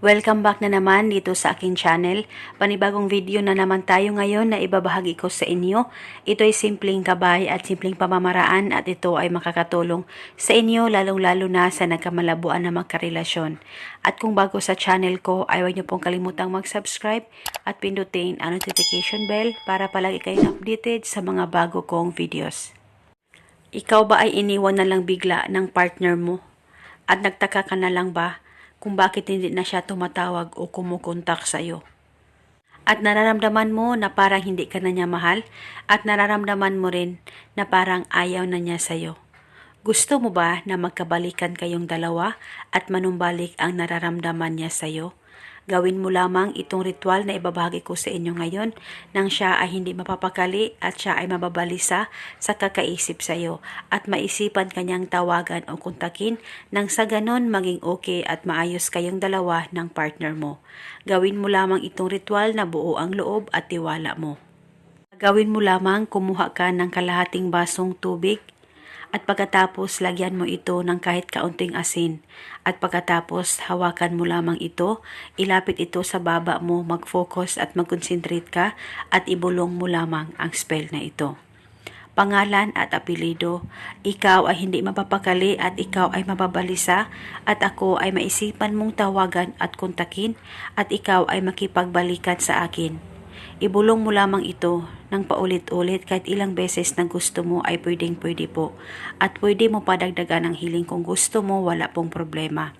Welcome back na naman dito sa aking channel. Panibagong video na naman tayo ngayon na ibabahagi ko sa inyo. Ito ay simpleng gabay at simpleng pamamaraan at ito ay makakatulong sa inyo lalong-lalo na sa nagkamalabuan na magkarelasyon. At kung bago sa channel ko, ay huwag niyo pong kalimutang mag-subscribe at pindutin ang notification bell para palagi kayong updated sa mga bago kong videos. Ikaw ba ay iniwan na lang bigla ng partner mo? At nagtaka ka na lang ba kung bakit hindi na siya tumatawag o kumukontak sa'yo? At nararamdaman mo na parang hindi ka na niya mahal at nararamdaman mo rin na parang ayaw na niya sa'yo. Gusto mo ba na magkabalikan kayong dalawa at manumbalik ang nararamdaman niya sa'yo? Gawin mo lamang itong ritual na ibabahagi ko sa inyo ngayon nang siya ay hindi mapapakali at siya ay mababalisa sa kakaisip sa iyo at maisipan kanyang tawagan o kontakin nang sa ganon maging okay at maayos kayong dalawa ng partner mo. Gawin mo lamang itong ritual na buo ang loob at tiwala mo. Gawin mo lamang kumuha ka ng kalahating basong tubig at pagkatapos lagyan mo ito ng kahit kaunting asin. At pagkatapos hawakan mo lamang ito, ilapit ito sa baba mo, mag-focus at mag-concentrate ka at ibulong mo lamang ang spell na ito. Pangalan at apelido, ikaw ay hindi mapapakali at ikaw ay mababalisa. At ako ay maisipan mong tawagan at kontakin. At ikaw ay makipagbalikan sa akin. Ibulong mo lamang ito ng paulit-ulit kahit ilang beses na gusto mo ay pwedeng pwede po. At pwede mo padagdagan ang hiling kung gusto mo, wala pong problema.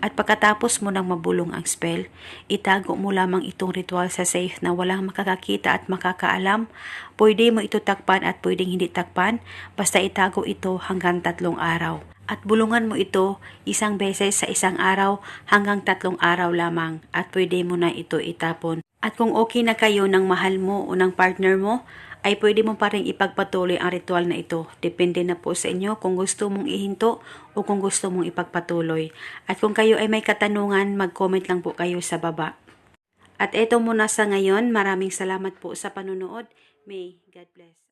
At pagkatapos mo nang mabulong ang spell, itago mo lamang itong ritual sa safe na walang makakakita at makakaalam. Pwede mo ito takpan at pwedeng hindi takpan, basta itago ito hanggang tatlong araw. At bulungan mo ito isang beses sa isang araw hanggang tatlong araw lamang at pwede mo na ito itapon. At kung okay na kayo ng mahal mo o ng partner mo, ay pwede mo pa rin ipagpatuloy ang ritual na ito. Depende na po sa inyo kung gusto mong ihinto o kung gusto mong ipagpatuloy. At kung kayo ay may katanungan, mag-comment lang po kayo sa baba. At eto muna sa ngayon, maraming salamat po sa panunood. May God bless.